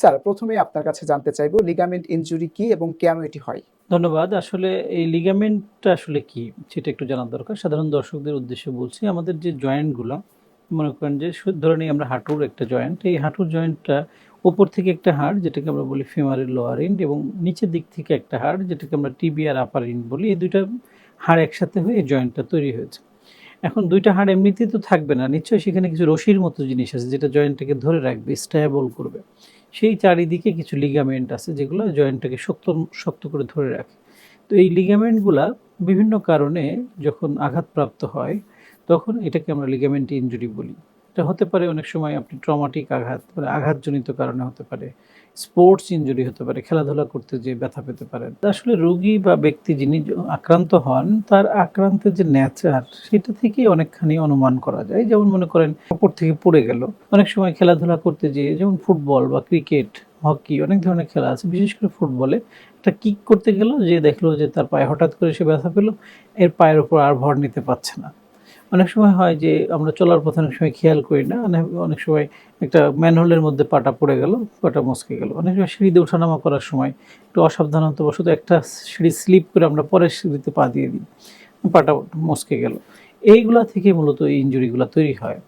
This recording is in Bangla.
স্যার প্রথমে আপনার কাছে জানতে চাইব লিগামেন্ট ইনজুরি কি এবং কেন এটি হয়? ধন্যবাদ। আসলে এই লিগামেন্টটা আসলে কি, সেটা একটু জানার দরকার। সাধারণ দর্শকদের উদ্দেশ্যে বলছি, আমাদের যে জয়েন্টগুলো মনে করেন যে ধরে নিই আমরা হাঁটুর একটা জয়েন্ট এই হাঁটুর জয়েন্টটা ওপর থেকে একটা হাড়, যেটাকে আমরা বলি ফিমারের লোয়ার এন্ড এবং নিচের দিক থেকে একটা হাড়, যেটাকে আমরা টিবি আর আপার এন্ড বলি। এই দুইটা হাড় একসাথে হয়ে জয়েন্টটা তৈরি হয়েছে। এখন দুইটা হাড় এমনিতেই তো থাকবে না। নিশ্চয়ই সেখানে কিছু রশির মতো জিনিস আছে, যেটা জয়েন্টটাকে ধরে রাখবে স্ট্যাবল করবে। সেই চারিদিকে কিছু লিগামেন্ট আছে যেগুলো জয়েন্টটাকে শক্ত শক্ত করে ধরে রাখে। তো এই লিগামেন্টগুলা বিভিন্ন কারণে যখন আঘাতপ্রাপ্ত হয়, তখন এটাকে আমরা লিগামেন্ট ইঞ্জুরি বলি। এটা হতে পারে অনেক সময় আপনি ট্রমাটিক আঘাত মানে আঘাতজনিত কারণে হতে পারে স্পোর্টস ইঞ্জুরি হতে পারে, খেলাধুলা করতে যে ব্যথা পেতে পারেন। আসলে রোগী বা ব্যক্তি যিনি আক্রান্ত হন, তার আক্রান্তের যে নেচার সেটা থেকে অনেকখানি অনুমান করা যায়। যেমন মনে করেন, উপর থেকে পড়ে গেল। অনেক সময় খেলাধুলা করতে যেয়ে, যেমন ফুটবল বা ক্রিকেট হকি অনেক ধরনের খেলা আছে। বিশেষ করে ফুটবলে একটা কিক করতে গেল যে দেখল যে তার পায়ে হঠাৎ করে সে ব্যথা পেল, এর পায়ের উপর আর ভর নিতে পারছে না। অনেক সময় হয় যে আমরা চলার পথে অনেক সময় খেয়াল করি না, অনেক- সময় একটা ম্যানহোলের মধ্যে পাটা পড়ে গেল, পাটা মস্কে গেল। অনেক সময় সিঁড়িতে ওঠানামা করার সময় একটু অসাবধানতাবশত একটা সিঁড়ি স্লিপ করে আমরা পরের সিঁড়িতে পা দিয়ে দিই, পাটা মস্কে গেল। এইগুলা থেকে মূলত এই ইঞ্জুরিগুলো তৈরি হয়।